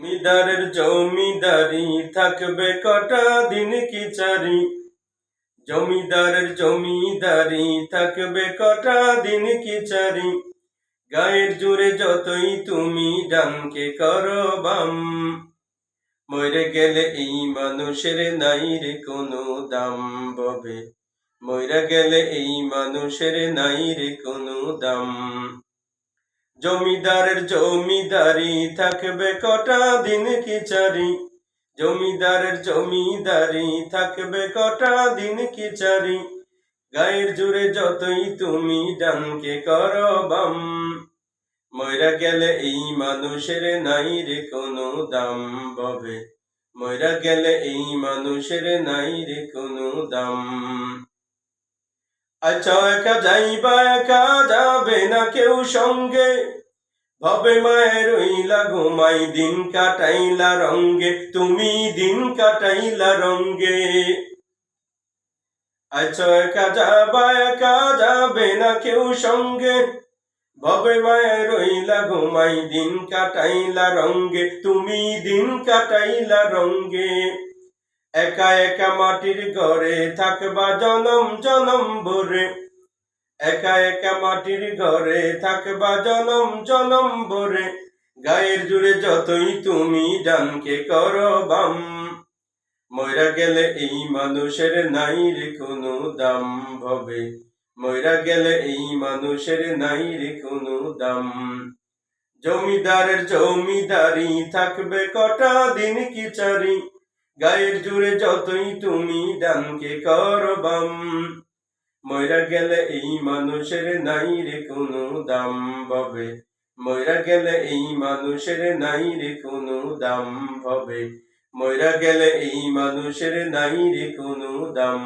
জমিদারের জমিদারি থাকবে কটা দিন কি চারি? জমিদারের জমিদারি থাকবে কটা দিন কি চারি? গায়ের জুড়ে যতই তুমি ডানকে করো বাম। মরে গেলে এই মানুষের নাই রে কোনো দাম ববে। মরে গেলে এই মানুষের নাই রে কোনো দাম। জমিদারের জমিদারি থাকবে কটা দিন কি চারি জমিদারের জমিদারি থাকবে কটা দিন কি চারি গায়ের জুড়ে যতই তুমি ডানকে করো বাম। ময়রা গেলে এই মানুষের নাই রে কোনো দাম ববে। ময়রা গেলে এই মানুষের নাই রে কোনো দাম। আচ্ছা একা যাইবা একা যাবে না কেউ সঙ্গে। ভবে মায়ের রইলা ঘুমাই দিন কাটাইলা রঙ্গে, তুমি দিন কাটাইলা রঙ্গে। আচ্ছা একা যাবা একা যাবে না কেউ সঙ্গে। ভবে মায়ের রইলা ঘুমাই দিন কাটাইলা রঙ্গে, তুমি দিন কাটাইলা রঙ্গে। একা একা মাটির ঘরে থাকবা জনম জনম ভরে। একা একা মাটির ঘরে থাকবা জনম জনম ভরে। গায়ের জুড়ে যতই তুমি ডানকে করো বাম, ময়রা গেলে এই মানুষের নাই রে কোনো দাম ভবে। ময়রা গেলে এই মানুষের নাই রে কোনো দাম। জমিদারের জমিদারি থাকবে কটা দিন কি চারি? গায়ের জুড়ে যতই তুমি ডানকে করবাম ময়রা গেলে এই মানুষের নাই রে কোনো দাম হবে ময়রা গেলে এই মানুষের নাই রে কোনো দাম হবে ময়রা গেলে এই মানুষের নাই রে কোনো দাম।